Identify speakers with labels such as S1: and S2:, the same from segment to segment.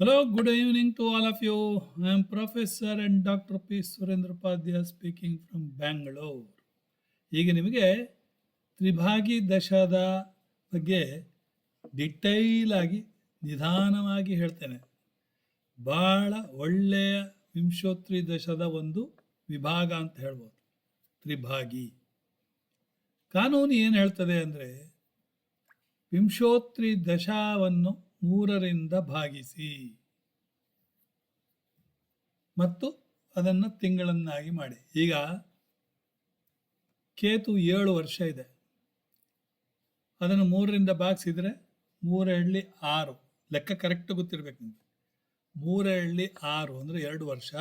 S1: Good evening to all of you. I am Professor and Dr. P. Surendra Padya speaking from Bangalore. ಈಗ ನಿಮಗೆ ತ್ರಿಭಾಗಿ ದಶದ ಬಗ್ಗೆ detail ಆಗಿ ನಿಧಾನವಾಗಿ ಹೇಳ್ತೇನೆ ಭಾಳ ಒಳ್ಳೆಯ ವಿಂಶೋತ್ರಿ ದಶದ ಒಂದು ವಿಭಾಗ ಅಂತ ಹೇಳ್ಬೋದು ತ್ರಿಭಾಗಿ ಕಾನೂನು ಏನು ಹೇಳ್ತದೆ ಅಂದರೆ ವಿಂಶೋತ್ರಿ ದಶಾವನ್ನು ಮೂರರಿಂದ ಭಾಗಿಸಿ. ಮತ್ತು ಅದನ್ನು ತಿಂಗಳನ್ನಾಗಿ ಮಾಡಿ. ಈಗ ಕೇತು ಏಳು ವರ್ಷ ಇದೆ. ಅದನ್ನು ಮೂರರಿಂದ ಭಾಗಿಸಿದರೆ ಮೂರ ಹಳ್ಳಿ ಆರು. ಲೆಕ್ಕ ಕರೆಕ್ಟ್ ಗೊತ್ತಿರ್ಬೇಕು ನಿಮಗೆ. ಮೂರ ಹಳ್ಳಿ ಆರು ಅಂದರೆ ಎರಡು ವರ್ಷ.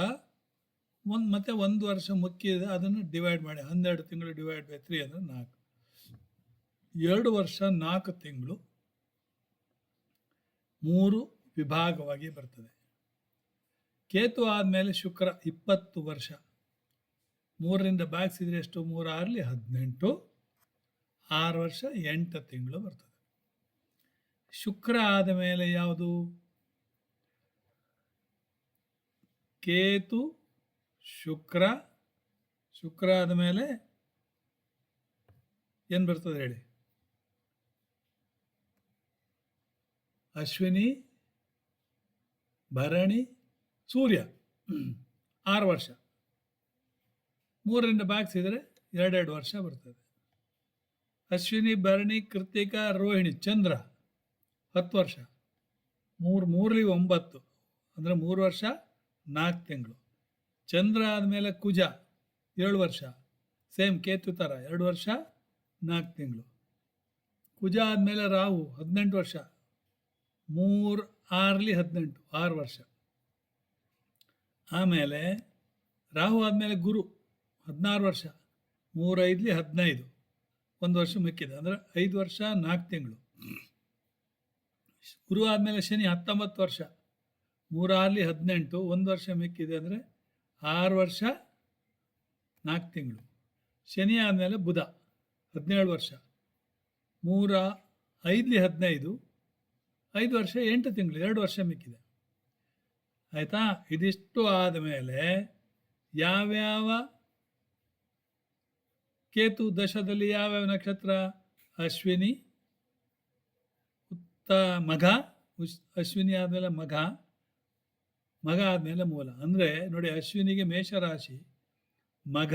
S1: ಒಂದು ಮತ್ತೆ ಒಂದು ವರ್ಷ ಮುಕ್ಕಿದೆ ಅದನ್ನು ಡಿವೈಡ್ ಮಾಡಿ. ಹನ್ನೆರಡು ತಿಂಗಳು ಡಿವೈಡ್ ಬೈ ತ್ರೀ ಅಂದರೆ ನಾಲ್ಕು. ಎರಡು ವರ್ಷ ನಾಲ್ಕು ತಿಂಗಳು. ಮೂರು ವಿಭಾಗವಾಗಿ ಬರ್ತದೆ. ಕೇತು ಆದಮೇಲೆ ಶುಕ್ರ ಇಪ್ಪತ್ತು ವರ್ಷ. ಮೂರರಿಂದ ಬಾಗಿಸಿದ್ರೆ ಎಷ್ಟು? ಮೂರು ಆರಲಿ ಹದಿನೆಂಟು. ಆರು ವರ್ಷ ಎಂಟು ತಿಂಗಳು ಬರ್ತದೆ. ಶುಕ್ರ ಆದ ಮೇಲೆ ಯಾವುದು? ಕೇತು, ಶುಕ್ರ ಶುಕ್ರ ಆದ ಮೇಲೆ ಏನು ಬರ್ತದೆ ಹೇಳಿ? ಅಶ್ವಿನಿ, ಭರಣಿ, ಸೂರ್ಯ. ಆರು ವರ್ಷ. ಮೂರರಿಂದ ಭಾಗಿಸಿದರೆ ಎರಡೆರಡು ವರ್ಷ ಬರ್ತದೆ. ಅಶ್ವಿನಿ, ಭರಣಿ ಕೃತಿಕ ರೋಹಿಣಿ, ಚಂದ್ರ. ಹತ್ತು ವರ್ಷ. ಮೂರು, ಮೂರಲಿ ಒಂಬತ್ತು. ಅಂದರೆ ಮೂರು ವರ್ಷ, ನಾಲ್ಕು ತಿಂಗಳು. ಚಂದ್ರ ಆದಮೇಲೆ ಕುಜ, ಏಳು ವರ್ಷ. ಸೇಮ್ ಕೇತು ಥರ ಎರಡು ವರ್ಷ, ನಾಲ್ಕು ತಿಂಗಳು. ಕುಜ ಆದಮೇಲೆ ರಾಹು, ಹದಿನೆಂಟು ವರ್ಷ. ಮೂರು ಆರ್ಲಿ ಹದಿನೆಂಟು, ಆರು ವರ್ಷ. ಆಮೇಲೆ ರಾಹು ಆದಮೇಲೆ ಗುರು, ಹದಿನಾರು ವರ್ಷ. ಮೂರೈದ್ಲಿ ಹದಿನೈದು. ಒಂದು ವರ್ಷ ಮಿಕ್ಕಿದೆ. ಅಂದರೆ ಐದು ವರ್ಷ, ನಾಲ್ಕು ತಿಂಗಳು. ಗುರು ಆದಮೇಲೆ ಶನಿ ಹತ್ತೊಂಬತ್ತು ವರ್ಷ. ಮೂರಾರ್ಲಿ ಹದಿನೆಂಟು, ಒಂದು ವರ್ಷ ಮಿಕ್ಕಿದೆ ಅಂದರೆ ಆರು ವರ್ಷ, ನಾಲ್ಕು ತಿಂಗಳು. ಶನಿ ಆದಮೇಲೆ ಬುಧ, ಹದಿನೇಳು ವರ್ಷ. ಮೂರ ಐದ್ಲಿ ಹದಿನೈದು ಐದು ವರ್ಷ, ಎಂಟು ತಿಂಗಳು, ಎರಡು ವರ್ಷ ಮಿಕ್ಕಿದೆ. ಆಯಿತಾ? ಇದಿಷ್ಟು ಆದಮೇಲೆ ಯಾವ್ಯಾವ ಕೇತು ದಶದಲ್ಲಿ ಯಾವ್ಯಾವ ನಕ್ಷತ್ರ? ಅಶ್ವಿನಿ, ಉತ್ತ ಮಗ ಅಶ್ವಿನಿ ಆದಮೇಲೆ ಮಗ ಮಗ ಆದಮೇಲೆ ಮೂಲ. ಅಂದರೆ ನೋಡಿ, ಅಶ್ವಿನಿಗೆ ಮೇಷರಾಶಿ ಮಗ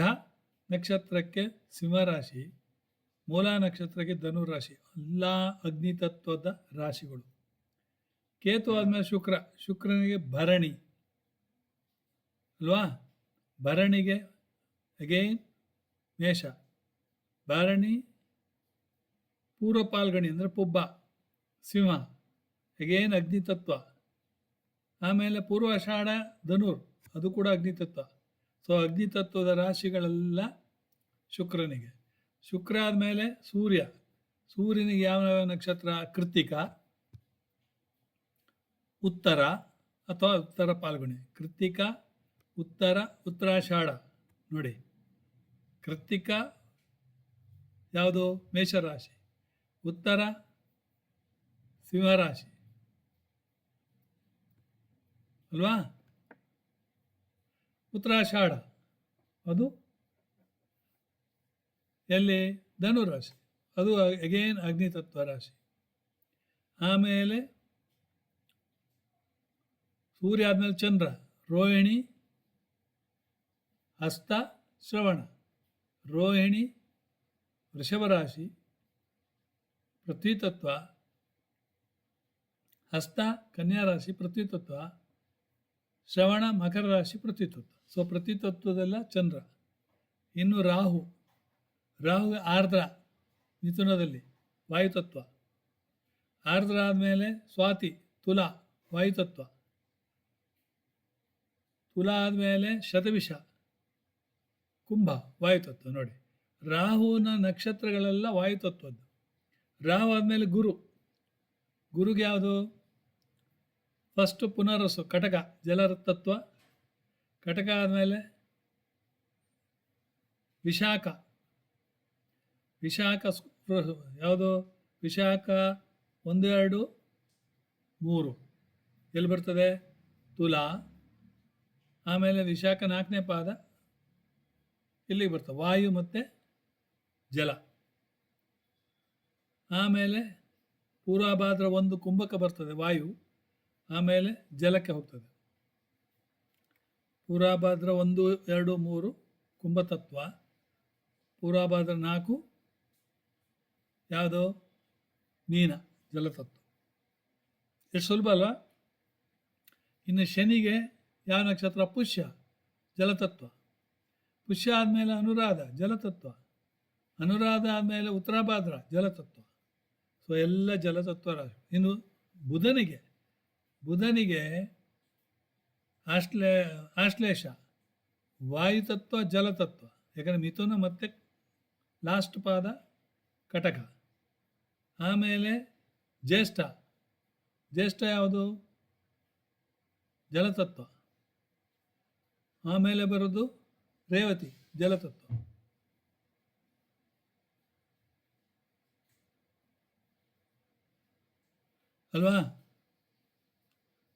S1: ನಕ್ಷತ್ರಕ್ಕೆ ಸಿಂಹರಾಶಿ, ಮೂಲ ನಕ್ಷತ್ರಕ್ಕೆ ಧನುರಾಶಿ ಎಲ್ಲ ಅಗ್ನಿತತ್ವದ ರಾಶಿಗಳು. ಕೇತು ಆದಮೇಲೆ ಶುಕ್ರ, ಶುಕ್ರನಿಗೆ ಭರಣಿ. ಅಲ್ವಾ? ಭರಣಿಗೆ ಅಗೈನ್ ಮೇಷ ಭರಣಿ ಪೂರ್ವ ಪಾಲ್ಗಣಿ ಅಂದರೆ ಪುಬ್ಬ, ಸಿಂಹ ಅಗೇನ್ ಅಗ್ನಿತತ್ವ. ಆಮೇಲೆ ಪೂರ್ವಾಷಾಢ ಧನುರ್, ಅದು ಕೂಡ ಅಗ್ನಿತತ್ವ. ಸೊ ಅಗ್ನಿತತ್ವದ ರಾಶಿಗಳೆಲ್ಲ ಶುಕ್ರನಿಗೆ. ಶುಕ್ರ ಆದಮೇಲೆ ಸೂರ್ಯ. ಸೂರ್ಯನಿಗೆ ಯಾವ ನಕ್ಷತ್ರ? ಕೃತಿಕ ಉತ್ತರ ಅಥವಾ ಉತ್ತರ ಪಾಲ್ಗುಣಿ ಕೃತಿಕ ಉತ್ತರ ಉತ್ತರಾಷಾಢ. ನೋಡಿ. ಕೃತಿಕ ಯಾವುದು? ಮೇಷರಾಶಿ. ಉತ್ತರ ಸಿಂಹರಾಶಿ. ಅಲ್ವಾ? ಉತ್ತರಾಷಾಢ. ಅದು ಎಲ್ಲಿ? ಧನುರಾಶಿ. ಅದು ಅಗೇನ್ ಅಗ್ನಿತತ್ವ ರಾಶಿ. ಆಮೇಲೆ ಸೂರ್ಯ ಆದಮೇಲೆ ಚಂದ್ರ, ರೋಹಿಣಿ, ಹಸ್ತ, ಶ್ರವಣ. ರೋಹಿಣಿ ವೃಷಭ ರಾಶಿ ಪೃಥ್ವಿತತ್ವ ಹಸ್ತ ಕನ್ಯಾ ರಾಶಿ ಪೃಥ್ವಿತತ್ವ ಶ್ರವಣ ಮಕರ ರಾಶಿ ಪೃಥ್ವಿತತ್ವ ಸೊ ಪೃಥ್ವಿತತ್ವದೆಲ್ಲ ಚಂದ್ರ. ಇನ್ನು ರಾಹು. ರಾಹು ಆರ್ದ್ರ, ಮಿಥುನದಲ್ಲಿ, ವಾಯುತತ್ವ. ಆರ್ದ್ರ ಆದಮೇಲೆ ಸ್ವಾತಿ, ತುಲಾ, ವಾಯುತತ್ವ. ತುಲಾ ಆದಮೇಲೆ ಶತವಿಷ, ಕುಂಭ, ವಾಯುತತ್ವ ನೋಡಿ. ರಾಹುನ ನಕ್ಷತ್ರಗಳೆಲ್ಲ ವಾಯುತತ್ವದ್ದು. ರಾಹು ಆದಮೇಲೆ ಗುರು. ಗುರುಗೆ ಯಾವುದು? ಫಸ್ಟು ಪುನರಸು, ಕಟಕ ಜಲರ ತತ್ವ ಕಟಕ ಆದಮೇಲೆ ವಿಶಾಖ. ವಿಶಾಖ ಯಾವುದು? ವಿಶಾಖ ಒಂದೆರಡು ಮೂರು. ಎಲ್ಲಿ ಬರ್ತದೆ? ತುಲಾ. ಆಮೇಲೆ ವಿಶಾಖ ನಾಲ್ಕನೇ ಪಾದ ಇಲ್ಲಿಗೆ ಬರ್ತದೆ ವಾಯು ಮತ್ತು ಜಲ. ಆಮೇಲೆ ಪೂರ್ವಭಾದ್ರ ಒಂದು ಕುಂಭಕ ಬರ್ತದೆ ವಾಯು, ಆಮೇಲೆ ಜಲಕ್ಕೆ ಹೋಗ್ತದೆ. ಪೂರ್ವಭಾದ್ರ ಒಂದು, ಎರಡು, ಮೂರು ಕುಂಭತತ್ವ ಪೂರ್ವಭಾದ್ರ ನಾಲ್ಕು ಯಾವುದು ಮೀನ, ಜಲತತ್ವ. ಎಷ್ಟು ಸುಲಭ ಅಲ್ವಾ? ಇನ್ನು ಶನಿಗೆ ಯಾವ ನಕ್ಷತ್ರ? ಪುಷ್ಯ, ಜಲತತ್ವ. ಪುಷ್ಯ ಆದಮೇಲೆ ಅನುರಾಧ, ಜಲತತ್ವ. ಅನುರಾಧ ಆದಮೇಲೆ ಉತ್ತರಾಭಾದ್ರ, ಜಲತತ್ವ. ಸೊ ಎಲ್ಲ ಜಲತತ್ವ ರಾಶಿ. ಇನ್ನು ಬುಧನಿಗೆ ಬುಧನಿಗೆ ಆಶ್ಲೇ, ಆಶ್ಲೇಷ, ವಾಯುತತ್ವ, ಜಲತತ್ವ. ಯಾಕಂದರೆ ಮಿಥುನ ಮತ್ತೆ ಲಾಸ್ಟ್ ಪಾದ ಕಟಕ. ಆಮೇಲೆ ಜ್ಯೇಷ್ಠ. ಜ್ಯೇಷ್ಠ ಯಾವುದು? ಜಲತತ್ವ. ಆಮೇಲೆ ಬರೋದು ರೇವತಿ, ಜಲತತ್ವ. ಅಲ್ವಾ?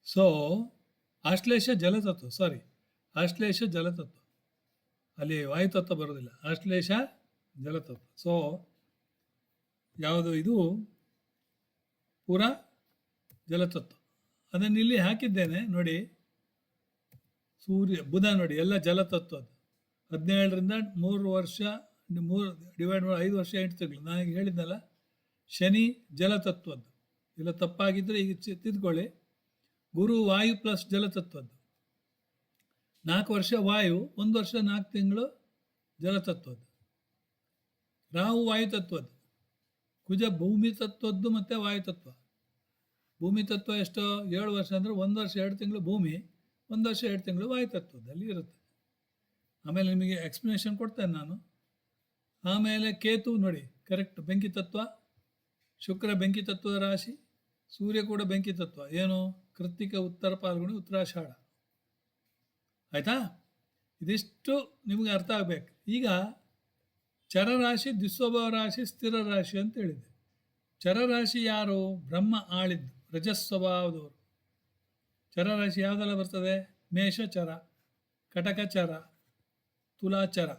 S1: ಸೊ ಆಶ್ಲೇಷ ಜಲತತ್ವ ಸಾರಿ ಆಶ್ಲೇಷ ಜಲತತ್ವ. ಅಲ್ಲಿ ವಾಯುತತ್ವ ಬರೋದಿಲ್ಲ ಆಶ್ಲೇಷ ಜಲತತ್ವ. ಸೊ ಯಾವುದು ಇದು? ಪೂರ ಜಲತತ್ವ. ಅದನ್ನು ಇಲ್ಲಿ ಹಾಕಿದ್ದೇನೆ, ನೋಡಿ. ಸೂರ್ಯ, ಬುಧ ನೋಡಿ, ಎಲ್ಲ ಜಲತತ್ವದ್ದು ಹದಿನೇಳರಿಂದ ಮೂರು ವರ್ಷ, ಮೂರು ಡಿವೈಡ್ ಮಾಡಿ ಐದು ವರ್ಷ ಎಂಟು ತಿಂಗಳು. ನಾನು ಹೇಳಿದ್ನಲ್ಲ, ಶನಿ ಜಲತತ್ವದ್ದು ಇಲ್ಲ ತಪ್ಪಾಗಿದ್ದರೆ ಈಗ ತಿದ್ಕೊಳ್ಳಿ. ಗುರು, ವಾಯು ಪ್ಲಸ್ ಜಲತತ್ವದ್ದು ನಾಲ್ಕು ವರ್ಷ ವಾಯು, ಒಂದು ವರ್ಷ ನಾಲ್ಕು ತಿಂಗಳು ಜಲತತ್ವದ್ದು ರಾಹು ತತ್ವದ್ದು ಕುಜ ಭೂಮಿ ತತ್ವದ್ದು ಮತ್ತು ವಾಯುತತ್ವ ಭೂಮಿ ತತ್ವ ಎಷ್ಟು? ಏಳು ವರ್ಷ ಅಂದರೆ ಒಂದು ವರ್ಷ, ಎರಡು ತಿಂಗಳು ಭೂಮಿ. ಒಂದು ವರ್ಷ, ಎರಡು ತಿಂಗಳು ವಾಯು ಅಲ್ಲಿ ಇರುತ್ತೆ. ಆಮೇಲೆ ನಿಮಗೆ ಎಕ್ಸ್ಪ್ಲನೇಷನ್ ಕೊಡ್ತೇನೆ ನಾನು. ಆಮೇಲೆ ಕೇತು ನೋಡಿ ಕರೆಕ್ಟ್ ಬೆಂಕಿ ತತ್ವ, ಶುಕ್ರ ಬೆಂಕಿ ತತ್ವದ ರಾಶಿ, ಸೂರ್ಯ ಕೂಡ ಬೆಂಕಿ ತತ್ವ. ಏನು? ಕೃತಿಕ ಉತ್ತರ ಪಾಲ್ಗುಣಿ ಉತ್ತರಾಷಾಢ. ಆಯಿತಾ? ಇದಿಷ್ಟು ನಿಮಗೆ ಅರ್ಥ ಆಗಬೇಕು. ಈಗ ಚರರಾಶಿ ದ್ವಿಸ್ವಭಾವ ರಾಶಿ, ಸ್ಥಿರ ರಾಶಿ ಅಂತ ಹೇಳಿದೆ. ಚರರಾಶಿ ಯಾರು? ಬ್ರಹ್ಮ ಆಳಿದ್ದು, ರಜಸ್ವಭಾವದವರು. ಚರರಾಶಿ ಯಾವುದೆಲ್ಲ ಬರ್ತದೆ? ಮೇಷ ಚರ ಕಟಕ ಚರ ತುಲಾಚರ.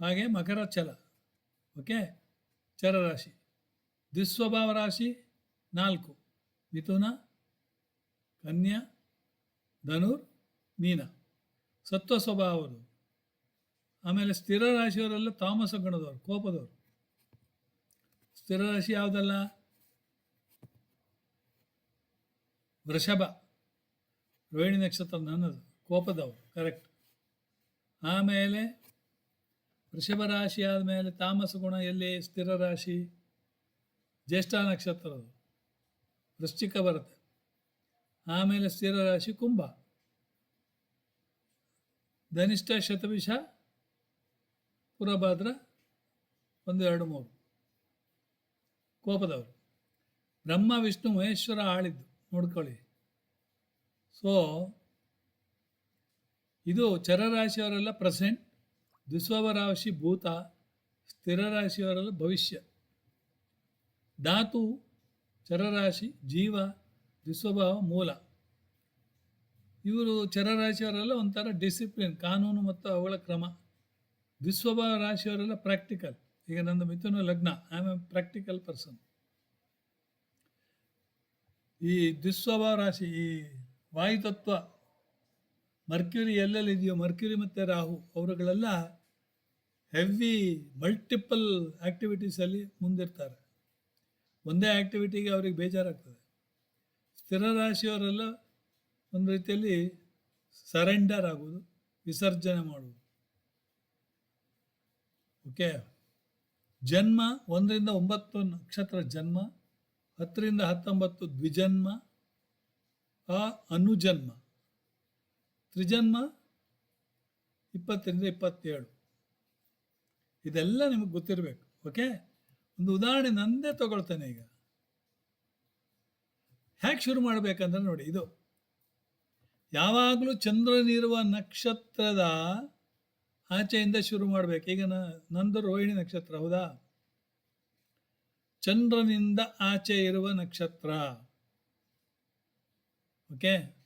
S1: ಹಾಗೆ ಮಕರ ಚಲ ಓಕೆ ಚರರಾಶಿ ದ್ವಿಸ್ವಭಾವ ರಾಶಿ ನಾಲ್ಕು. ಮಿಥುನ, ಕನ್ಯಾ, ಧನುರ್, ಮೀನ. ಸತ್ವ ಸ್ವಭಾವರು ಆಮೇಲೆ ಸ್ಥಿರ ರಾಶಿಯವರೆಲ್ಲ ತಾಮಸ ಗಣದವರು, ಕೋಪದವರು. ಸ್ಥಿರ ರಾಶಿ ಯಾವುದಲ್ಲ? ವೃಷಭ. ರೋಹಿಣಿ ನಕ್ಷತ್ರ ನನ್ನದು ಕೋಪದವರು ಕರೆಕ್ಟ್ ಆಮೇಲೆ ವೃಷಭ ರಾಶಿ ಆದಮೇಲೆ ತಾಮಸ ಗುಣ ಎಲ್ಲಿ? ಸ್ಥಿರ ರಾಶಿ. ಜ್ಯೇಷ್ಠ ನಕ್ಷತ್ರದು ವೃಶ್ಚಿಕ ಬರುತ್ತೆ ಆಮೇಲೆ ಸ್ಥಿರ ರಾಶಿ ಕುಂಭ. ಧನಿಷ್ಠ ಶತವಿಷ, ಪುರಭಾದ್ರ ಒಂದು ಎರಡು ಮೂರು. ಕೋಪದವರು ಬ್ರಹ್ಮ, ವಿಷ್ಣು, ಮಹೇಶ್ವರ ಆಳಿದ್ದು. ನೋಡ್ಕೊಳ್ಳಿ. ಸೊ ಇದು ಚರರಾಶಿಯವರೆಲ್ಲ ಪ್ರೆಸೆಂಟ್ ದ್ವಿಸ್ವಭ ರಾಶಿ ಭೂತ ಸ್ಥಿರ ರಾಶಿಯವರೆಲ್ಲ ಭವಿಷ್ಯ. ಧಾತು, ಚರರಾಶಿ, ಜೀವ, ದ್ವಿಸ್ವಭಾವ, ಮೂಲ. ಇವರು ಚರರಾಶಿಯವರೆಲ್ಲ ಒಂಥರ ಡಿಸಿಪ್ಲಿನ್ ಕಾನೂನು ಮತ್ತು ಅವುಗಳ ಕ್ರಮ. ದ್ವಿಸ್ವಭಾವ ರಾಶಿಯವರೆಲ್ಲ ಪ್ರಾಕ್ಟಿಕಲ್ ಈಗ ನನ್ನ ಮಿಥುನ ಲಗ್ನ I am a practical person ಈ ದುಸ್ವಭಾವ ರಾಶಿ, ಈ ವಾಯುತತ್ವ, ಮರ್ಕ್ಯುರಿ ಎಲ್ಲೆಲ್ಲಿ ಇದೆಯೋ, ಮರ್ಕ್ಯುರಿ ಮತ್ತು ರಾಹು, ಅವರುಗಳೆಲ್ಲ ಹೆವಿ ಮಲ್ಟಿಪಲ್ ಆ್ಯಕ್ಟಿವಿಟೀಸಲ್ಲಿ ಮುಂದಿರ್ತಾರೆ. ಒಂದೇ ಆ್ಯಕ್ಟಿವಿಟಿಗೆ ಅವ್ರಿಗೆ ಬೇಜಾರಾಗ್ತದೆ. ಸ್ಥಿರ ರಾಶಿಯವರೆಲ್ಲ ಒಂದು ರೀತಿಯಲ್ಲಿ ಸರೆಂಡರ್ ಆಗುವುದು ವಿಸರ್ಜನೆ ಮಾಡುವುದು. ಓಕೆ ಜನ್ಮ ಒಂದರಿಂದ ಒಂಬತ್ತು ನಕ್ಷತ್ರ ಜನ್ಮ. ಹತ್ತರಿಂದ ಹತ್ತೊಂಬತ್ತು ದ್ವಿಜನ್ಮ, ಆ ಅನುಜನ್ಮ. ತ್ರಿಜನ್ಮ ಇಪ್ಪತ್ತರಿಂದ ಇಪ್ಪತ್ತೇಳು. ಇದೆಲ್ಲ ನಿಮಗೆ ಗೊತ್ತಿರಬೇಕು, ಓಕೆ? ಒಂದು ಉದಾಹರಣೆ ನಂದೇ ತಗೊಳ್ತೇನೆ ಈಗ. ಹೇಗೆ ಶುರು ಮಾಡಬೇಕಂದ್ರೆ ನೋಡಿ, ಇದು. ಯಾವಾಗಲೂ ಚಂದ್ರನಿರುವ ನಕ್ಷತ್ರದ ಆಚೆಯಿಂದ ಶುರು ಮಾಡಬೇಕು. ಈಗ ನಂದು ರೋಹಿಣಿ ನಕ್ಷತ್ರ, ಹೌದಾ? ಚಂದ್ರನಿಂದ ಆಚೆ ಇರುವ ನಕ್ಷತ್ರ. ಓಕೆ?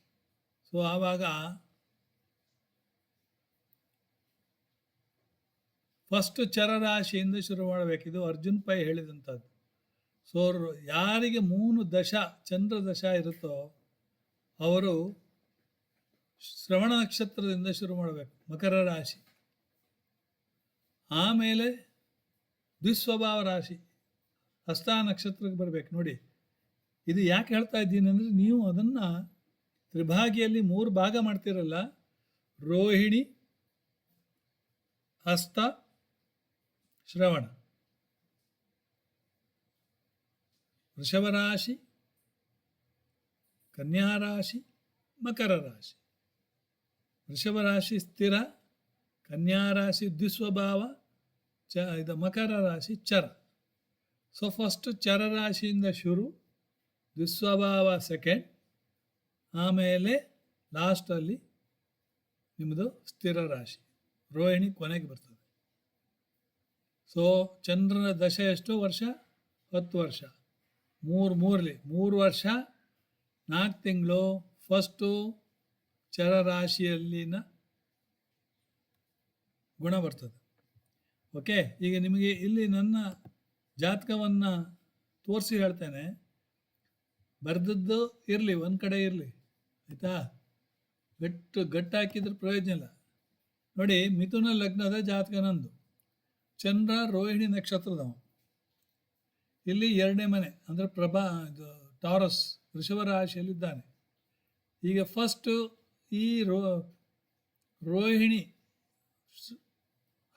S1: ಸೊ ಆವಾಗ ಫಸ್ಟ್ ಚರರಾಶಿಯಿಂದ ಶುರು ಮಾಡಬೇಕು. ಇದು ಅರ್ಜುನ್ ಪೈ ಹೇಳಿದಂಥದ್ದು. ಸೊ ಯಾರಿಗೆ ಮೂರು ದಶ, ಚಂದ್ರ ದಶ ಇರುತ್ತೋ, ಅವರು ಶ್ರವಣ ನಕ್ಷತ್ರದಿಂದ ಶುರು ಮಾಡಬೇಕು, ಮಕರ ರಾಶಿ. ಆಮೇಲೆ ದುಸ್ವಭಾವ ರಾಶಿ. ಹಸ್ತ ನಕ್ಷತ್ರಕ್ಕೆ ಬರಬೇಕು. ನೋಡಿ, ಇದು ಯಾಕೆ ಹೇಳ್ತಾ ಇದ್ದೀನಿ ಅಂದರೆ ನೀವು ಅದನ್ನು ತ್ರಿಭಾಗಿಯಲ್ಲಿ ಮೂರು ಭಾಗ ಮಾಡ್ತಿರಲ್ಲ. ರೋಹಿಣಿ, ಹಸ್ತ, ಶ್ರವಣ. ವೃಷಭರಾಶಿ ಕನ್ಯಾರಾಶಿ ಕನ್ಯಾ ರಾಶಿ, ಮಕರ ರಾಶಿ. ವೃಷಭ ರಾಶಿ ಸ್ಥಿರ, ಕನ್ಯಾ ರಾಶಿ ದ್ವಿಸ್ವಭಾವ, ಚ ಇದು ಮಕರ ರಾಶಿ ಚರ. ಸೊ ಫಸ್ಟ್ ಚರರಾಶಿಯಿಂದ ಶುರು ದುಸ್ವಭಾವ ಸೆಕೆಂಡ್ ಆಮೇಲೆ ಲಾಸ್ಟಲ್ಲಿ ನಿಮ್ಮದು ಸ್ಥಿರ ರಾಶಿ, ರೋಹಿಣಿ ಕೊನೆಗೆ ಬರ್ತದೆ. ಸೊ ಚಂದ್ರನ ದಶೆ ಎಷ್ಟು ವರ್ಷ? ಹತ್ತು ವರ್ಷ. ಮೂರು, ಮೂರಲಿ, ಮೂರು ವರ್ಷ, ನಾಲ್ಕು ತಿಂಗಳು ಫಸ್ಟು ಚರರಾಶಿಯಲ್ಲಿನ ಗುಣ ಬರ್ತದೆ. ಓಕೆ ಈಗ ನಿಮಗೆ ಇಲ್ಲಿ ನನ್ನ ಜಾತಕವನ್ನು ತೋರಿಸಿ ಹೇಳ್ತೇನೆ. ಬರೆದದ್ದು ಇರಲಿ, ಒಂದು ಕಡೆ ಇರಲಿ, ಆಯಿತಾ? ಗಟ್ಟು ಗಟ್ಟು ಹಾಕಿದ್ರೆ ಪ್ರಯೋಜನ ಇಲ್ಲ. ನೋಡಿ, ಮಿಥುನ ಲಗ್ನದ ಜಾತಕ ನಂದು. ಚಂದ್ರ, ರೋಹಿಣಿ ನಕ್ಷತ್ರದವ ಇಲ್ಲಿ ಎರಡನೇ ಮನೆ, ಅಂದರೆ ಪ್ರಭಾ, ಇದು ಟಾರಸ್, ವೃಷಭ ರಾಶಿಯಲ್ಲಿದ್ದಾನೆ. ಈಗ ಫಸ್ಟು ಈ ರೋ, ರೋಹಿಣಿ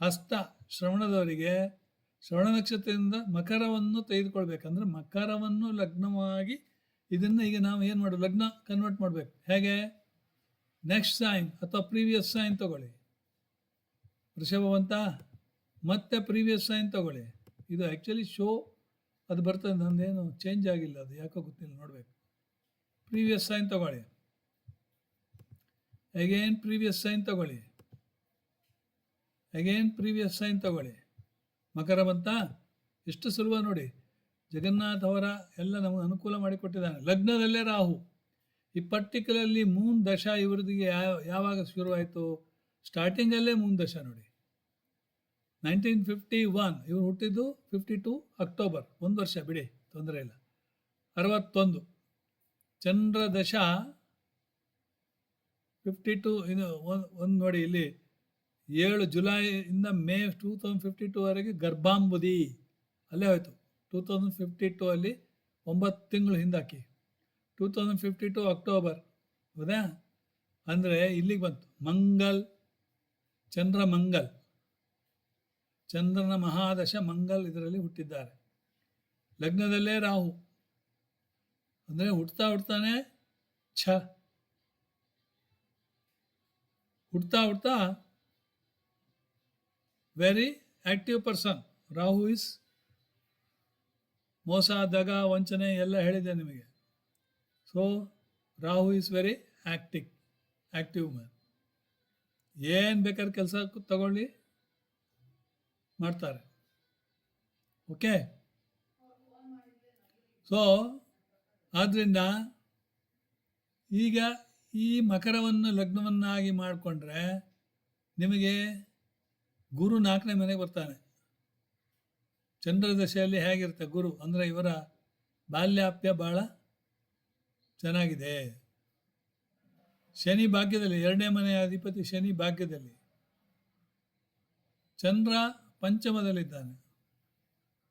S1: ಹಸ್ತ ಶ್ರವಣದವರಿಗೆ ಶ್ರವಣ ನಕ್ಷತ್ರದಿಂದ ಮಕರವನ್ನು ತೆಗೆದುಕೊಳ್ಬೇಕಂದ್ರೆ ಮಕರವನ್ನು ಲಗ್ನವಾಗಿ ಇದನ್ನು ಈಗ ನಾವು ಏನು ಮಾಡೋದು ಲಗ್ನ ಕನ್ವರ್ಟ್ ಮಾಡಬೇಕು. ಹೇಗೆ? ನೆಕ್ಸ್ಟ್ ಸೈನ್ ಅಥವಾ ಪ್ರೀವಿಯಸ್ ಸೈನ್ ತಗೊಳ್ಳಿ. ವೃಷಭವಂತ, ಮತ್ತೆ ಪ್ರೀವಿಯಸ್ ಸೈನ್ ತಗೊಳ್ಳಿ. ಇದು ಆ್ಯಕ್ಚುಲಿ ಶೋ ಅದು ಬರ್ತದೆ. ನಂದೇನು ಚೇಂಜ್ ಆಗಿಲ್ಲ. ಅದು ಯಾಕೋ ಗೊತ್ತಿಲ್ಲ. ನೋಡಬೇಕು. ಪ್ರೀವಿಯಸ್ ಸೈನ್ ತಗೊಳ್ಳಿ. ಅಗೇನ್ ಪ್ರೀವಿಯಸ್ ಸೈನ್ ತಗೊಳ್ಳಿ. ಅಗೇನ್ ಪ್ರೀವಿಯಸ್ ಸೈನ್ ತಗೊಳ್ಳಿ. ಮಕರ ಬಂತ ಎಷ್ಟು ಸುಲಭ ನೋಡಿ. ಜಗನ್ನಾಥ್ ಅವರ ಎಲ್ಲ ನಮಗೆ ಅನುಕೂಲ ಮಾಡಿಕೊಟ್ಟಿದ್ದಾನೆ. ಲಗ್ನದಲ್ಲೇ ರಾಹು. ಈ ಪರ್ಟಿಕ್ಯುಲರ್ಲಿ ಮೂನ್ ದಶ ಇವರಿಗೆ ಯಾವ ಯಾವಾಗ ಶುರುವಾಯಿತು? ಸ್ಟಾರ್ಟಿಂಗಲ್ಲೇ ಮೂನ್ ದಶ ನೋಡಿ. ನೈನ್ಟೀನ್ ಫಿಫ್ಟಿ ಒನ್, ಇವರು ಹುಟ್ಟಿದ್ದು ಫಿಫ್ಟಿ ಟು ಅಕ್ಟೋಬರ್. ಒಂದು ವರ್ಷ ಬಿಡಿ, ತೊಂದರೆ ಇಲ್ಲ. ಅರವತ್ತೊಂದು. ಚಂದ್ರ ದಶ ಫಿಫ್ಟಿ ಟು ಇದು ಒಂದು ನೋಡಿ ಇಲ್ಲಿ. ಏಳು ಜುಲೈಯಿಂದ ಮೇ ಟೂ ತೌಸಂಡ್ ಫಿಫ್ಟಿ ಟೂವರೆಗೆ ಗರ್ಭಾಂಬುದಿ. ಅಲ್ಲೇ ಹೋಯಿತು. ಟೂ ತೌಸಂಡ್ ಫಿಫ್ಟಿ ಟೂ ಅಲ್ಲಿ ಒಂಬತ್ತು ತಿಂಗಳು ಹಿಂದಾಕಿ. Two thousand fifty two October ಹೌದಾ? ಅಂದರೆ ಇಲ್ಲಿಗೆ ಬಂತು. ಮಂಗಲ್ ಚಂದ್ರ ಮಂಗಲ್ ಚಂದ್ರನ ಮಹಾದಶ ಮಂಗಲ್ ಇದರಲ್ಲಿ ಹುಟ್ಟಿದ್ದಾರೆ. ಲಗ್ನದಲ್ಲೇ ರಾಹು. ಅಂದರೆ ಹುಟ್ತಾ ಹುಡ್ತಾನೆ ಛ. ಹುಟ್ತಾ ಹುಟ್ತಾ very active person Rahu is ಮೋಸ ದಗ ವಂಚನೆ ಎಲ್ಲ ಹೇಳಿದೆ ನಿಮಗೆ so Rahu is very active active man ಏನು ಬೇಕಾದ್ರೆ ಕೆಲಸ ತಗೊಳ್ಳಿ ಮಾಡ್ತಾರೆ ಓಕೆ ಸೊ ಆದ್ದರಿಂದ ಈಗ ಈ ಮಕರವನ್ನು ಲಗ್ನವನ್ನಾಗಿ ಮಾಡಿಕೊಂಡ್ರೆ ನಿಮಗೆ ಗುರು ನಾಲ್ಕನೇ ಮನೆಗೆ ಬರ್ತಾನೆ. ಚಂದ್ರ ದಶೆಯಲ್ಲಿ ಹೇಗಿರುತ್ತೆ ಗುರು? ಅಂದರೆ ಇವರ ಬಾಲ್ಯಾಪ್ಯ ಭಾಳ ಚೆನ್ನಾಗಿದೆ. ಶನಿ ಭಾಗ್ಯದಲ್ಲಿ, ಎರಡನೇ ಮನೆಯ ಅಧಿಪತಿ ಶನಿ ಭಾಗ್ಯದಲ್ಲಿ. ಚಂದ್ರ ಪಂಚಮದಲ್ಲಿದ್ದಾನೆ.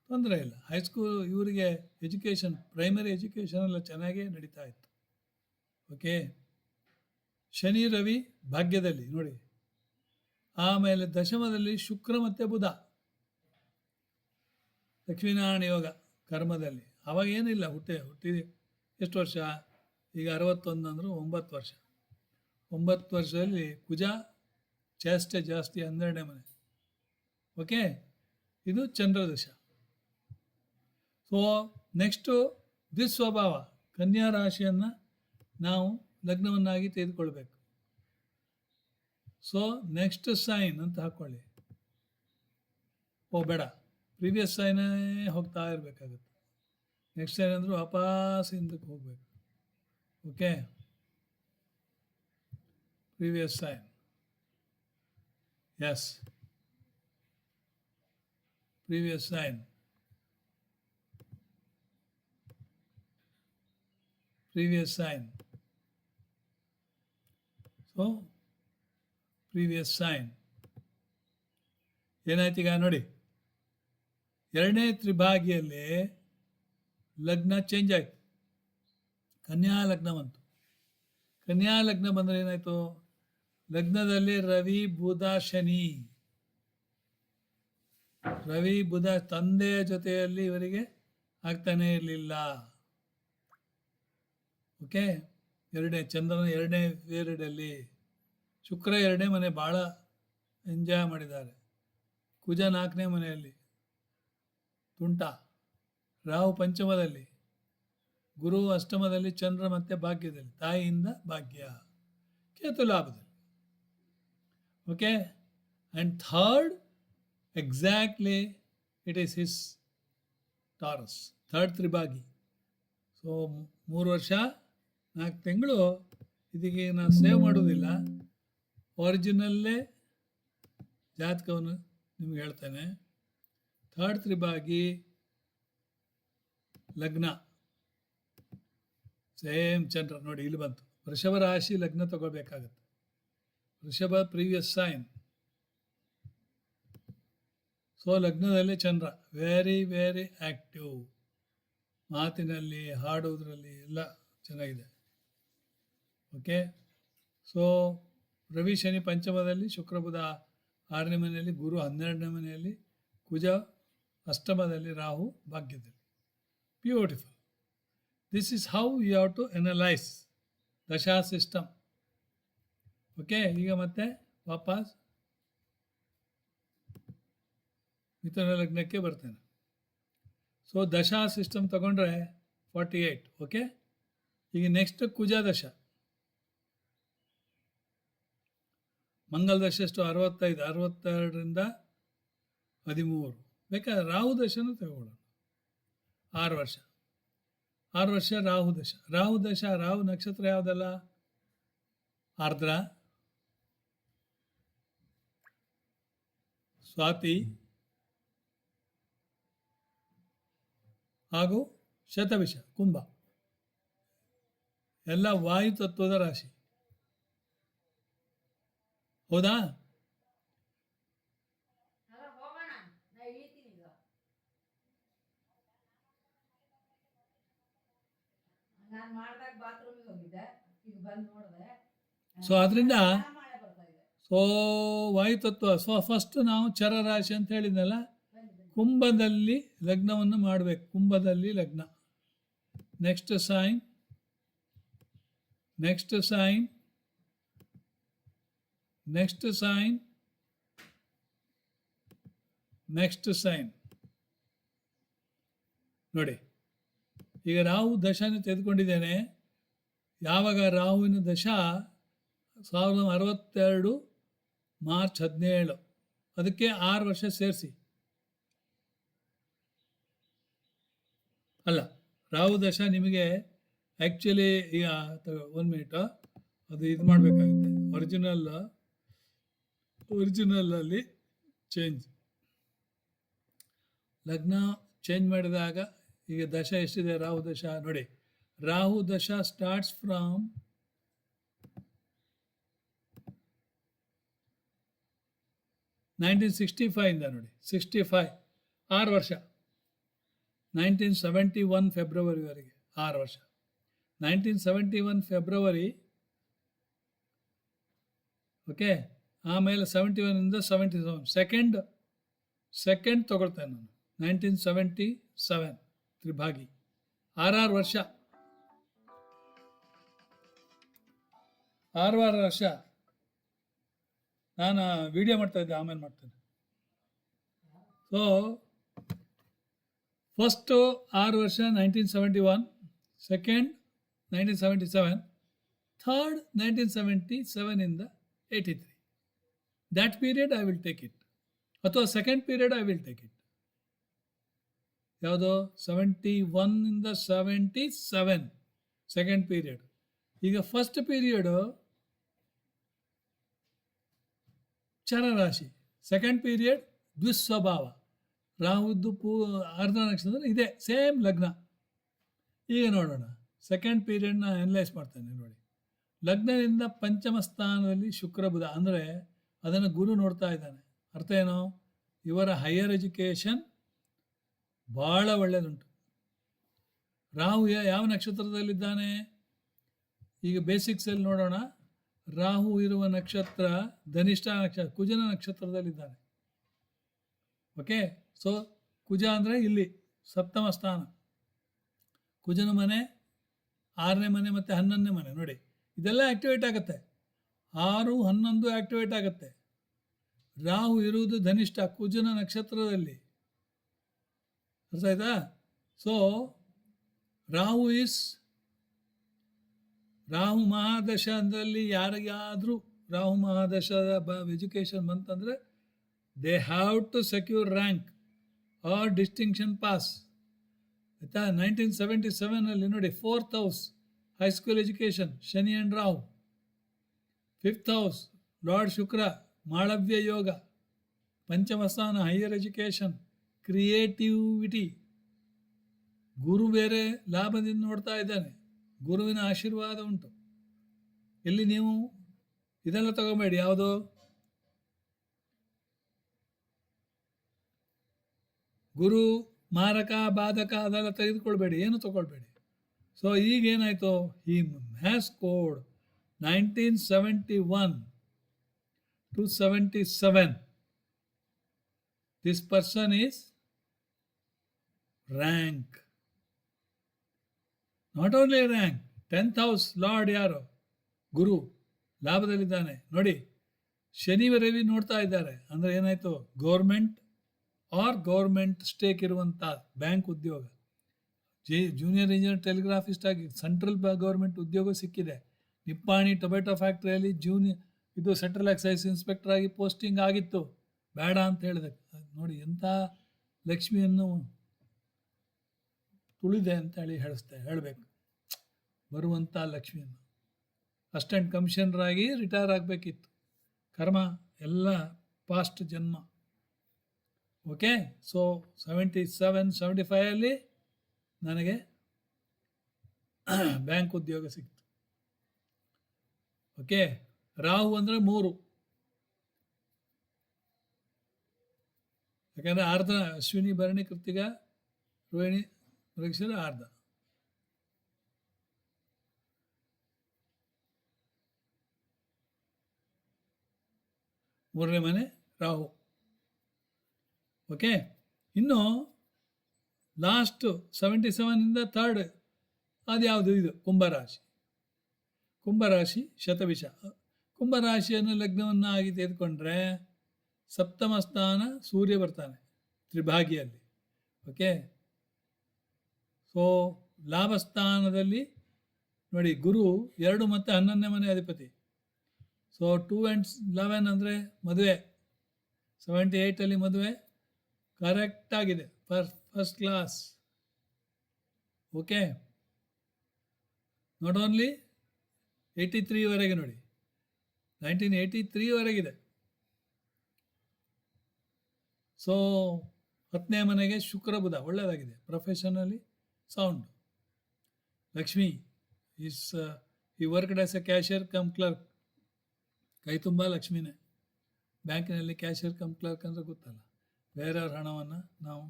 S1: ತೊಂದರೆ ಇಲ್ಲ. ಹೈಸ್ಕೂಲ್ ಇವರಿಗೆ ಎಜುಕೇಷನ್ ಪ್ರೈಮರಿ ಎಜುಕೇಷನ್ ಎಲ್ಲ ಚೆನ್ನಾಗೇ ನಡೀತಾ ಇತ್ತು. ಓಕೆ ಶನಿ ರವಿ ಭಾಗ್ಯದಲ್ಲಿ, ನೋಡಿ. ಆಮೇಲೆ ದಶಮದಲ್ಲಿ ಶುಕ್ರ ಮತ್ತು ಬುಧ. ಲಕ್ಷ್ಮೀನಾರಾಯಣ ಯೋಗ ಕರ್ಮದಲ್ಲಿ. ಅವಾಗ ಏನಿಲ್ಲ, ಹುಟ್ಟೆ ಹುಟ್ಟಿದೆ ಎಷ್ಟು ವರ್ಷ? ಈಗ ಅರವತ್ತೊಂದು ಅಂದರೂ ಒಂಬತ್ತು ವರ್ಷ. ಒಂಬತ್ತು ವರ್ಷದಲ್ಲಿ ಕುಜ ಚೇಷ್ಟೆ ಜಾಸ್ತಿ ಹನ್ನೆರಡನೇ ಮನೆ. ಓಕೆ? ಇದು ಚಂದ್ರದಶ ಸೊ ನೆಕ್ಸ್ಟು ದ್ವಿಸ್ವಭಾವ, ಕನ್ಯಾ ರಾಶಿಯನ್ನು ನಾವು ಲಗ್ನವನ್ನಾಗಿ ತೆಗೆದುಕೊಳ್ಬೇಕು. ಸೊ ನೆಕ್ಸ್ಟ್ ಸೈನ್ ಅಂತ ಹಾಕ್ಕೊಳ್ಳಿ ಓ ಬೇಡ. ಪ್ರೀವಿಯಸ್ ಸೈನೇ ಹೋಗ್ತಾ ಇರಬೇಕಾಗುತ್ತೆ. ನೆಕ್ಸ್ಟ್ ಏನಂದ್ರು ವಾಪಸ್ ಹಿಂದಕ್ಕೆ ಹೋಗ್ಬೇಕು. Okay previous sign S previous sign previous sign. So, previous sign ಏನಾಯ್ತು ನೋಡಿ. ಎರಡನೇ ತ್ರಿಭಾಗಿಯಲ್ಲಿ ಲಗ್ನ ಚೇಂಜ್ ಆಯ್ತು. ಕನ್ಯಾ ಲಗ್ನ ಬಂತು. ಕನ್ಯಾ ಲಗ್ನ ಬಂದರೆ ಏನಾಯಿತು? ಲಗ್ನದಲ್ಲಿ ರವಿ, ಬುಧ, ಶನಿ. ರವಿ, ಬುಧ ತಂದೆಯ ಜೊತೆಯಲ್ಲಿ ಇವರಿಗೆ ಆಗ್ತಾನೆ ಇರಲಿಲ್ಲ. ಓಕೆ ಎರಡನೇ ಚಂದ್ರನ ಎರಡನೇ ಪೀರಿಯಡಲ್ಲಿ ಶುಕ್ರ ಎರಡನೇ ಮನೆ ಭಾಳ ಎಂಜಾಯ್ ಮಾಡಿದ್ದಾರೆ. ಕುಜ ನಾಲ್ಕನೇ ಮನೆಯಲ್ಲಿ, ತುಂಟ, ರಾಹು ಪಂಚಮದಲ್ಲಿ, ಗುರು ಅಷ್ಟಮದಲ್ಲಿ ಚಂದ್ರ ಮತ್ತೆ ಭಾಗ್ಯದಲ್ಲಿ, ತಾಯಿಯಿಂದ ಭಾಗ್ಯ, ಕೇತು ಲಾಭದಲ್ಲಿ. Okay and third exactly it is his Taurus third ತ್ರಿಭಾಗಿ so ಮೂರು ವರ್ಷ, ನಾಲ್ಕು ತಿಂಗಳು ಇದಕ್ಕೆ ನಾನು ಸೇವ್ ಮಾಡೋದಿಲ್ಲ ಒರಿಜಿನಲ್ಲೇ ಜಾತಕವನ್ನು ನಿಮ್ಗೆ ಹೇಳ್ತೇನೆ. ಥರ್ಡ್ ತ್ರಿಭಾಗಿ ಲಗ್ನ. ಸೇಮ್ ಚಂದ್ರ, ನೋಡಿ ಇಲ್ಲಿ ಬಂತು. ವೃಷಭ ರಾಶಿ ಲಗ್ನ ತಗೋಬೇಕಾಗತ್ತೆ. ವೃಷಭ ಪ್ರೀವಿಯಸ್ ಸೈನ್ ಸೊ ಲಗ್ನದಲ್ಲಿ ಚಂದ್ರ ವೆರಿ ವೆರಿ ಆ್ಯಕ್ಟಿವ್ ಮಾತಿನಲ್ಲಿ ಹಾಡೋದ್ರಲ್ಲಿ ಎಲ್ಲ ಚೆನ್ನಾಗಿದೆ. ಓಕೆ ಸೊ ರವಿ ಶನಿ ಪಂಚಮದಲ್ಲಿ ಶುಕ್ರ ಬುಧ ಆರನೇ ಮನೆಯಲ್ಲಿ, ಗುರು ಹನ್ನೆರಡನೇ ಮನೆಯಲ್ಲಿ, ಕುಜ ಅಷ್ಟಮದಲ್ಲಿ Rahu ಭಾಗ್ಯದಲ್ಲಿ. Beautiful this is how you have to analyse dasha system. Okay ಈಗ ಮತ್ತೆ ವಾಪಸ್ ಮಿಥುನ ಲಗ್ನಕ್ಕೆ ಬರ್ತೇನೆ. ಸೊ ದಶಾ ಸಿಸ್ಟಮ್ ತಗೊಂಡ್ರೆ ಫಾರ್ಟಿ ಏಯ್ಟ್ ಓಕೆ ಈಗ ನೆಕ್ಸ್ಟ್ ಕುಜ ದಶ. ಮಂಗಲ ದಶ ಎಷ್ಟು ಅರವತ್ತೈದು, ಅರವತ್ತೆರಡರಿಂದ ಹದಿಮೂರು. ಬೇಕಾದ್ರೆ ರಾಹು ದಶನೂ ತಗೊಳ್ಳೋಣ. ಆರು ವರ್ಷ. ಆರು ವರ್ಷ ರಾಹು ದಶ. ರಾಹು ದಶ, ರಾಹು ನಕ್ಷತ್ರ ಯಾವುದಲ್ಲ? ಆರ್ದ್ರ. ಸ್ವಾತಿ. ಹಾಗೂ ಶತವಿಷ, ಕುಂಭ. ಎಲ್ಲ ವಾಯು ತತ್ವದ ರಾಶಿ ಹೌದಾ
S2: ಅಲ್ಲ ಹೋಗೋಣ ನಾ ಇಳಿತೀನಿ ಈಗ ನಾನು ಮಾಡ್ದಾಗ ಬಾತ್ರೂಮಿಗೆ ಹೋಗಿದ್ದೆ ಈಗ ಬಂದು ನೋಡಿದೆ
S1: ಸೊ ಅದರಿಂದ ಸೊ ವಾಯುತತ್ವ ಸೊ ಫಸ್ಟ್ ನಾವು ಚರರಾಶಿ ಅಂತ ಹೇಳಿದ್ನಲ್ಲ? ಕುಂಭದಲ್ಲಿ ಲಗ್ನವನ್ನು ಮಾಡಬೇಕು. ಕುಂಭದಲ್ಲಿ ಲಗ್ನ. Next sign next sign next sign next sign ನೋಡಿ, ಈಗ ರಾಹು ದಶನ ತೆಗೆದುಕೊಂಡಿದ್ದೇನೆ. ಯಾವಾಗ ರಾಹುವಿನ ದಶ? ಸಾವಿರದ ಅರವತ್ತೆರಡು ಮಾರ್ಚ್ ಹದಿನೇಳು. ಅದಕ್ಕೆ ಆರು ವರ್ಷ ಸೇರಿಸಿ. ಅಲ್ಲ, ರಾಹು ದಶ ನಿಮಗೆ ಆ್ಯಕ್ಚುಲಿ ಈಗ ಒಂದು ಮಿನಿಟ್ ಅದು ಇದು ಮಾಡಬೇಕಾಗುತ್ತೆ. ಒರಿಜಿನಲ್ ಒರಿಜಿನಲಲ್ಲಿ ಚೇಂಜ್ ಲಗ್ನ ಚೇಂಜ್ ಮಾಡಿದಾಗ, ಈಗ ದಶ ಎಷ್ಟಿದೆ? ರಾಹು ದಶ. ನೋಡಿ, Rahu dasha starts from nineteen sixty ಫೈವಿಂದ ನೋಡಿ ಸಿಕ್ಸ್ಟಿ ಫೈವ್ ಆರು ವರ್ಷ. ನೈನ್ಟೀನ್ ಸೆವೆಂಟಿ ಒನ್ ಫೆಬ್ರವರಿವರೆಗೆ ಆರು ವರ್ಷ. Nineteen seventy one February okay ಆಮೇಲೆ ಸೆವೆಂಟಿ ಒನ್ನಿಂದ ಸೆವೆಂಟಿ ಸೆವೆನ್ ಸೆಕೆಂಡ್ ಸೆಕೆಂಡ್ ತೊಗೊಳ್ತೇನೆ ನಾನು. ನೈನ್ಟೀನ್ ಸೆವೆಂಟಿ ಸೆವೆನ್ ತ್ರಿಭಾಗಿ. ಆರಾರು ವರ್ಷ. ಆರ್ ಆರು ವರ್ಷ. ನಾನು ವಿಡಿಯೋ ಮಾಡ್ತಾ ಇದ್ದೆ, ಆಮೇಲೆ ಮಾಡ್ತೇನೆ. ಸೊ ಫಸ್ಟು ಆರು ವರ್ಷ nineteen seventy one second nineteen seventy seven third nineteen seventy ಸೆವೆನಿಂದ eighty three that period I will take it ಅಥವಾ second period I will take it ಯಾವುದು? ಸೆವೆಂಟಿ ಒನ್ನಿಂದ ಸೆವೆಂಟಿ ಸೆವೆನ್ ಸೆಕೆಂಡ್ ಪೀರಿಯಡ್ ಈಗ first period ಚರರಾಶಿ. Second period ದ್ವಿಸ್ವಭಾವ. ರಾಹುದ್ದು ಪೂ, ಅರ್ಧ ನಕ್ಷತ್ರ ಇದೆ ಸೇಮ್ ಲಗ್ನ. ಈಗ ನೋಡೋಣ. ಸೆಕೆಂಡ್ ಪೀರಿಯಡ್ನ ಅನಲೈಸ್ ಮಾಡ್ತೇನೆ ನೋಡಿ. ಲಗ್ನದಿಂದ ಪಂಚಮ ಸ್ಥಾನದಲ್ಲಿ ಶುಕ್ರ ಬುಧ. ಅಂದರೆ ಅದನ್ನು ಗುರು ನೋಡ್ತಾ ಇದ್ದಾನೆ. ಅರ್ಥ ಏನು? ಇವರ ಹೈಯರ್ ಎಜುಕೇಷನ್ ಭಾಳ ಒಳ್ಳೆಯದುಂಟು ರಾಹು ಯಾವ ನಕ್ಷತ್ರದಲ್ಲಿದ್ದಾನೆ? ಈಗ ಬೇಸಿಕ್ಸಲ್ಲಿ ನೋಡೋಣ. ರಾಹು ಇರುವ ನಕ್ಷತ್ರ ಧನಿಷ್ಠ ನಕ್ಷತ್ರ, ಕುಜನ ನಕ್ಷತ್ರದಲ್ಲಿದ್ದಾನೆ. ಓಕೆ ಸೊ ಕುಜ ಅಂದರೆ ಇಲ್ಲಿ, ಸಪ್ತಮ ಸ್ಥಾನ. ಕುಜನ ಮನೆ, ಆರನೇ ಮನೆ ಮತ್ತು ಹನ್ನೊಂದನೇ ಮನೆ, ನೋಡಿ. ಇದೆಲ್ಲ ಆ್ಯಕ್ಟಿವೇಟ್ ಆಗುತ್ತೆ. ಆರು ಹನ್ನೊಂದು ಆ್ಯಕ್ಟಿವೇಟ್ ಆಗುತ್ತೆ. ರಾಹು ಇರುವುದು ಧನಿಷ್ಠ ಕುಜನ ನಕ್ಷತ್ರದಲ್ಲಿ. ಅರ್ಥ ಆಯ್ತಾ ಸೊ ರಾಹು ಇಸ್ ರಾಹು ಮಹಾದಶ ಅಂದರಲ್ಲಿ ಯಾರಿಗಾದರೂ, ರಾಹು ಮಹಾದಶದ ಬ ಎಜುಕೇಷನ್ ಬಂತಂದರೆ they have to secure rank or distinction pass ಆಯಿತಾ? ನೈನ್ಟೀನ್ ಸೆವೆಂಟಿ ಸೆವೆನಲ್ಲಿ ನೋಡಿ fourth house high school education Shani and Rahu. Fifth house lord Shukra Malavya yoga ಪಂಚಮಸ್ಥಾನ higher education creativity ಗುರು ಬೇರೆ ಲಾಭದಿಂದ ನೋಡ್ತಾ ಇದ್ದಾನೆ. ಗುರುವಿನ ಆಶೀರ್ವಾದ ಉಂಟು. ಇಲ್ಲಿ ನೀವು ಇದೆಲ್ಲ ತಗೋಬೇಡಿ, ಯಾವುದು? ಗುರು, ಮಾರಕ, ಬಾಧಕ ಅದೆಲ್ಲ ತೆಗೆದುಕೊಳ್ಬೇಡಿ, ಏನು ತಗೊಳ್ಬೇಡಿ. ಸೊ ಈಗ ಏನಾಯಿತು ಈ mass code nineteen seventy one to seventy seven this person is rank not only rank tenth house lord ಯಾರು? ಗುರು, ಲಾಭದಲ್ಲಿದ್ದಾನೆ. ನೋಡಿ, ಶನಿ ರವಿ ನೋಡ್ತಾ ಇದ್ದಾರೆ. ಅಂದರೆ ಏನಾಯಿತು? ಗೌರ್ಮೆಂಟ್ ಆರ್ ಗೌರ್ಮೆಂಟ್ ಸ್ಟೇಕ್ ಇರುವಂಥ ಬ್ಯಾಂಕ್ ಉದ್ಯೋಗ. ಜೆ ಜೂನಿಯರ್ ಇಂಜಿನಿಯರ್ ಟೆಲಿಗ್ರಾಫಿಸ್ಟ್ ಆಗಿ ಸೆಂಟ್ರಲ್ ಗೌರ್ಮೆಂಟ್ ಉದ್ಯೋಗ ಸಿಕ್ಕಿದೆ. ನಿಪ್ಪಾಣಿ ಟೊಮೆಟೊ ಫ್ಯಾಕ್ಟ್ರಿಯಲ್ಲಿ ಜೂನಿಯರ್ ಇದು ಸೆಂಟ್ರಲ್ ಎಕ್ಸೈಸ್ ಇನ್ಸ್ಪೆಕ್ಟರ್ ಆಗಿ ಪೋಸ್ಟಿಂಗ್ ಆಗಿತ್ತು. ಬೇಡ ಅಂತ ಹೇಳಿದೆ. ನೋಡಿ ಎಂಥ ಲಕ್ಷ್ಮಿಯನ್ನು ತುಳಿದೆ ಅಂತ ಹೇಳಿ ಹೇಳಿಸ್ತೆ, ಹೇಳಬೇಕು. ಬರುವಂಥ ಲಕ್ಷ್ಮಿಯನ್ನು. ಅಸ್ಟೆಂಟ್ ಕಮಿಷನರ್ ಆಗಿ ರಿಟೈರ್ ಆಗಬೇಕಿತ್ತು. ಕರ್ಮ, ಎಲ್ಲ ಪಾಸ್ಟ್ ಜನ್ಮ. Okay, so seventy seven, seventy ಫೈವಲ್ಲಿ ನನಗೆ ಬ್ಯಾಂಕ್ ಉದ್ಯೋಗ ಸಿಕ್ತು. ಓಕೆ? ರಾಹು ಅಂದರೆ ಮೂರು. ಯಾಕಂದರೆ ಅರ್ಧ ಅಶ್ವಿನಿ, ಭರಣಿ ಕೃತಿಗ ರೋಹಿಣಿ ಮೃಗಶಿರ ಅರ್ಧ ಮೂರನೇ ಮನೆ ರಾಹು. ಓಕೆ? ಇನ್ನು ಲಾಸ್ಟು ಸೆವೆಂಟಿ ಸೆವೆನಿಂದ ಥರ್ಡ್ ಅದು ಯಾವುದು ಇದು ಕುಂಭರಾಶಿ ಕುಂಭರಾಶಿ, ಶತವಿಷ. ಕುಂಭರಾಶಿಯನ್ನು ಲಗ್ನವನ್ನು ಆಗಿ ತೆಗೆದುಕೊಂಡ್ರೆ ಸಪ್ತಮ ಸ್ಥಾನ ಸೂರ್ಯ ಬರ್ತಾನೆ, ತ್ರಿಭಾಗಿಯಲ್ಲಿ. ಓಕೆ? ಸೊ ಲಾಭಸ್ಥಾನದಲ್ಲಿ ನೋಡಿ ಗುರು ಎರಡು ಮತ್ತು ಹನ್ನೊಂದನೇ ಮನೆ ಅಧಿಪತಿ. ಸೊ ಟೂ ಆ್ಯಂಡ್ ಲೆವೆನ್ ಅಂದರೆ ಮದುವೆ. ಸೆವೆಂಟಿ ಏಯ್ಟಲ್ಲಿ ಮದುವೆ. ಕರೆಕ್ಟಾಗಿದೆ fur first class okay not only eighty ತ್ರೀವರೆಗೆ ನೋಡಿ. ನೈನ್ಟೀನ್ ಏಯ್ಟಿ ತ್ರೀವರೆಗಿದೆ ಸೊ ಹತ್ತನೇ ಮನೆಗೆ ಶುಕ್ರ ಬುಧ ಒಳ್ಳೆಯದಾಗಿದೆ ಪ್ರೊಫೆಷನಲಿ ಸೌಂಡ್ ಲಕ್ಷ್ಮಿ ಇಸ್ ಈ worked as a cashier cum clerk ಕೈ ತುಂಬ ಲಕ್ಷ್ಮಿನೇ. ಬ್ಯಾಂಕಿನಲ್ಲಿ ಕ್ಯಾಶಿಯರ್ ಕಮ್ ಕ್ಲರ್ಕ್ ಅಂದರೆ ಗೊತ್ತಲ್ಲ. ಬೇರೆಯವ್ರ ಹಣವನ್ನು ನಾವು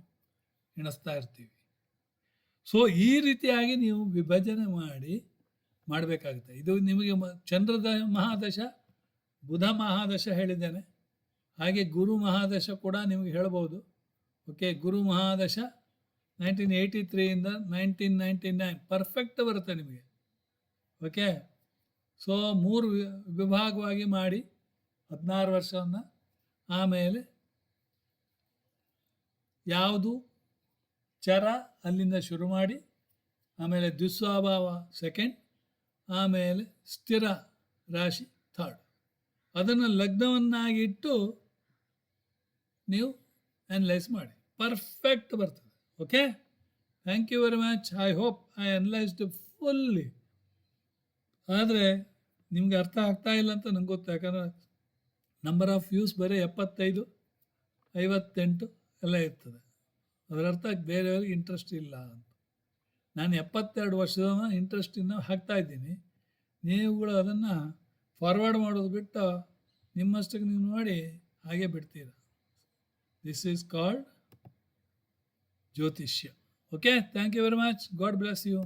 S1: ಎಣಿಸ್ತಾ ಇರ್ತೀವಿ. ಸೊ ಈ ರೀತಿಯಾಗಿ ನೀವು ವಿಭಜನೆ ಮಾಡಿ ಮಾಡಬೇಕಾಗುತ್ತೆ. ಇದು ನಿಮಗೆ ಚಂದ್ರದ ಮಹಾದಶ, ಬುಧ ಮಹಾದಶ ಹೇಳಿದ್ದೇನೆ. ಹಾಗೆ ಗುರು ಮಹಾದಶ ಕೂಡ ನಿಮಗೆ ಹೇಳ್ಬೋದು. ಓಕೆ, ಗುರು ಮಹಾದಶ ನೈನ್ಟೀನ್ ಏಯ್ಟಿ ತ್ರೀಯಿಂದ ನೈನ್ಟೀನ್ ನೈಂಟಿ ನೈನ್ ಪರ್ಫೆಕ್ಟ್ ಬರುತ್ತೆ ನಿಮಗೆ. ಓಕೆ, ಸೊ ಮೂರು ವಿಭಾಗವಾಗಿ ಮಾಡಿ ಹದಿನಾರು ವರ್ಷವನ್ನು, ಆಮೇಲೆ ಯಾವುದು? ಚರ ಅಲ್ಲಿಂದ ಶುರು ಮಾಡಿ, ಆಮೇಲೆ ದ್ವಿಸ್ವಭಾವ ಸೆಕೆಂಡ್ ಆಮೇಲೆ ಸ್ಥಿರ ರಾಶಿ ಥರ್ಡ್ ಅದನ್ನು ಲಗ್ನವನ್ನಾಗಿಟ್ಟು ನೀವು ಅನಲೈಸ್ ಮಾಡಿ. ಪರ್ಫೆಕ್ಟ್ ಬರ್ತದೆ. Okay thank you very much I hope I analysed fully ಆದರೆ ನಿಮ್ಗೆ ಅರ್ಥ ಆಗ್ತಾ ಇಲ್ಲ ಅಂತ ನಂಗೆ ಗೊತ್ತು. ಯಾಕಂದರೆ ನಂಬರ್ ಆಫ್ ವ್ಯೂಸ್ ಬರೀ ಎಪ್ಪತ್ತೈದು, ಐವತ್ತೆಂಟು ಎಲ್ಲ ಇರ್ತದೆ. ಅದರ ಅರ್ಥ ಬೇರೆಯವ್ರಿಗೆ ಇಂಟ್ರೆಸ್ಟ್ ಇಲ್ಲ ಅಂತ. ನಾನು ಎಪ್ಪತ್ತೆರಡು ವರ್ಷದ ಇಂಟ್ರೆಸ್ಟಿನ ಹಾಕ್ತಾ ಇದ್ದೀನಿ. ನೀವುಗಳು ಅದನ್ನು ಫಾರ್ವರ್ಡ್ ಮಾಡೋದು ಬಿಟ್ಟು ನಿಮ್ಮಷ್ಟಕ್ಕೆ ನೀವು ಮಾಡಿ ಹಾಗೆ ಬಿಡ್ತೀರ? ದಿಸ್ ಈಸ್ ಕಾಲ್ಡ್ ಜ್ಯೋತಿಷ್ಯ. Okay thank you very much God bless you